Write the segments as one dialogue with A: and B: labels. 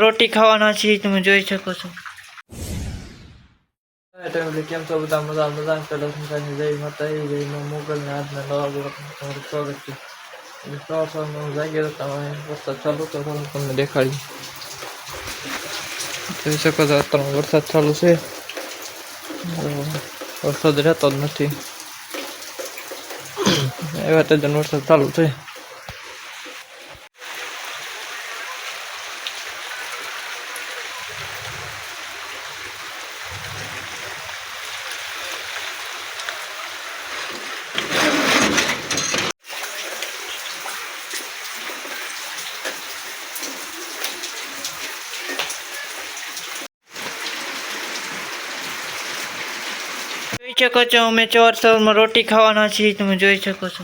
A: રોટી ખાવાના છીએ, તમે જોઈ શકો છો.
B: કેમ છો બધા? મજા મજા? જય માતા જય મોગલ ને નવા તમારું સ્વાગત છે. સવાર વરસાદ ચાલુ તો હું તમને દેખાડી જોઈ શકો છો અત્યારે વરસાદ ચાલુ છે. વરસાદ રહેતો જ નથી. એવા તો વરસાદ ચાલુ છે.
A: જોઈ શકો છો અમે ચોર સવારમાં રોટી ખાવાના છીએ તમે જોઈ શકો છો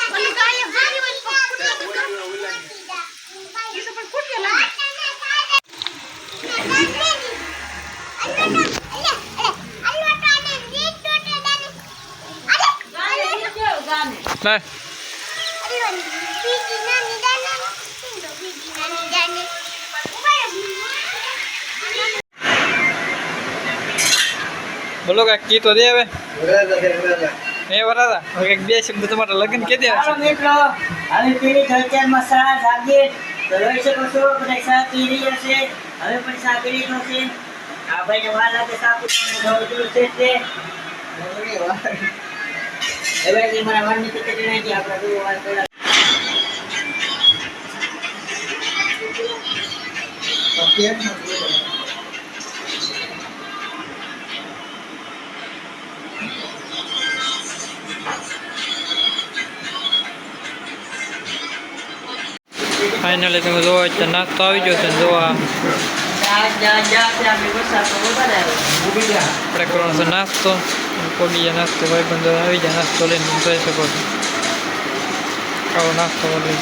B: આવું બોલો કાક કી તો દે હવે. એ વરાદા, હવે એક બે શબ્દ તમારા લગ્ન કે દે
C: ચાલો મિત્રો હવે પેલી જળચરમાં સા જાગે તો રહી શકો છો, બધા સા પીરી હશે છે, હવે પણ સા પી ભાઈને વાર લાગે સા પીવાનું ઘણું છે તે હવે જે મારા વારની ટિકિટ નહીં આપણે દૂર વાર પહેલા
B: ફાઇનલી તમે જોવા એટલે નાસ્તો આવી ગયો છે જોવા
C: આપણે વરસાદ તો વધારે આવ્યો
B: આપણે કરવાનો છે નાસ્તો કોડીએ નાસ્તો ભાઈ બંધો આવી જાય નાસ્તો લઈને તમે જોઈ શકો છો આવો નાસ્તો લઈ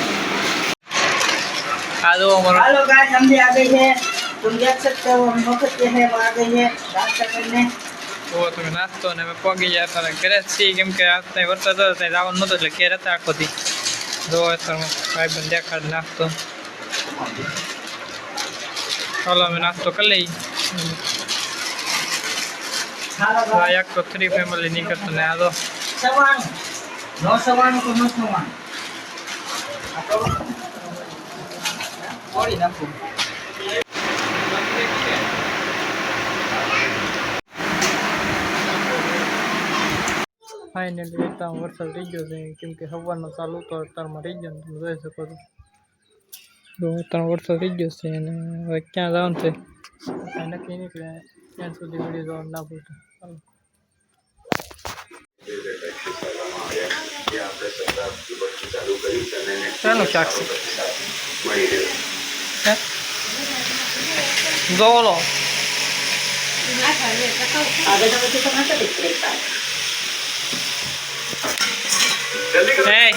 B: આ જો અમારો
C: हेलो गाइस हम भी आ गए हैं तुम देख सकते हो हम वक्त के हैं आ गए हैं नाश्ता करने
B: ઓ તમે નાસ્તો ને અમે પગી જાય તારા ઘરે જ છીએ કેમ કે આ ત્યાં વરસાદ હતો ત્યાં જવાનું નહોતું એટલે ઘેર હતા આખો દી જો અત્યારે ભાઈ બંધ દેખાડ નાસ્તો ચાલો અમે નાસ્તો કરી લઈએ. એક તો થ્રી ફેમિલી નીકળતો અત્યારે વરસાદ રહી ગયો છે. કેમ કે હવાનો ચાલુ તો અત્યારમાં રહી ગયો તમે જોઈ શકો છો. તો અત્યારે વરસાદ રહી ગયો છે અને હવે ક્યાં જવાનું છે કાંઈ નક્કી નીકળે ત્યાં સુધી વિડીયો જોવાનું ના ભૂલતા ચાલો શાનું શાક છે હે જોવો
C: આગળ તમે તો તમારે કરી શકતા
B: હે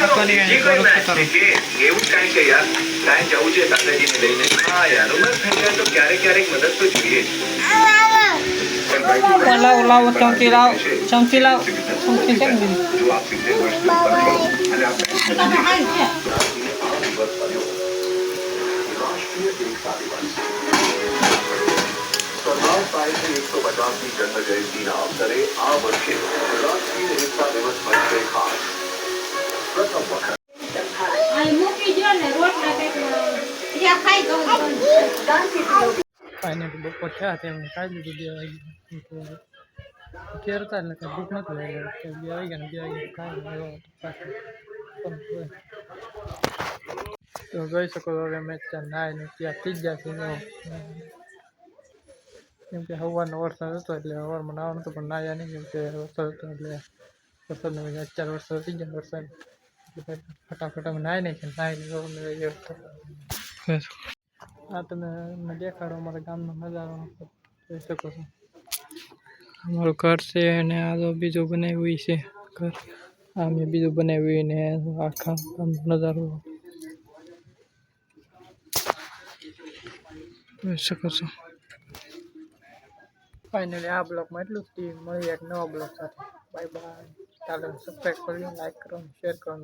B: આખોની કાંઈ કરું છું તારું.
D: એવું જ કાંઈ કે યાર કાંઈ જવું છે દાદાજીને લઈને હા યાર ઉંમર થઈ જાય તો ક્યારેક ક્યારેક મદદ તો જોઈએ જ. પણ ભાઈ,
B: લાવો લાવો ચમચી લાવો ચમચી લાવો ચમચી કેમ દીધી
D: જો આપ સિત્તેર વર્ષની ઉપર છો અને આ પેન્શન રાષ્ટ્રીય એકતા દિવસ સરદાર સાહેબની એકસો પચાસમી જન્મ જયંતિના અવસરે આ વર્ષે રાષ્ટ્રીય એકતા દિવસ બનશે ખાસ પ્રથમ વખત
B: ફાઇનલી બપોર થયા તે અમે ખાઈ લીધું, બે વાગે ઘેર એટલે કાંઈ ભૂખ નથી લાગી. બે વાગ્યા ને બે વાગે ખાઈ. તો જોઈ શકો છો હવે મેં ત્યાં નાય ને ત્યાં થઈ ગયા છે કેમ કે હવાનો વરસાદ હતો એટલે સવારમાં નાવાનું હતું પણ નાયા નહીં, કેમ કે વરસાદ હતો એટલે વરસાદનો અત્યારે વરસાદ થઈ ગયા વરસાદ. ફટાફટ અમે નાહી નાખીએ નાહી
E: આ તમે દેખાડો અમારા ગામનો નજારો જોઈ શકો છો. અમારું ઘર છે અને આ તો બીજું બનાવ્યું છે ઘર. આ મેં બીજું બનાવ્યું ને આખા ગામનો નજારો. જોઈ શકો છો. ફાઇનલી આ બ્લોકમાં એટલું જ મળી મળીએ એક નવા બ્લોક સાથે. બાય બાય चैनल सब्सक्राइब करो लाइक करो शेयर करो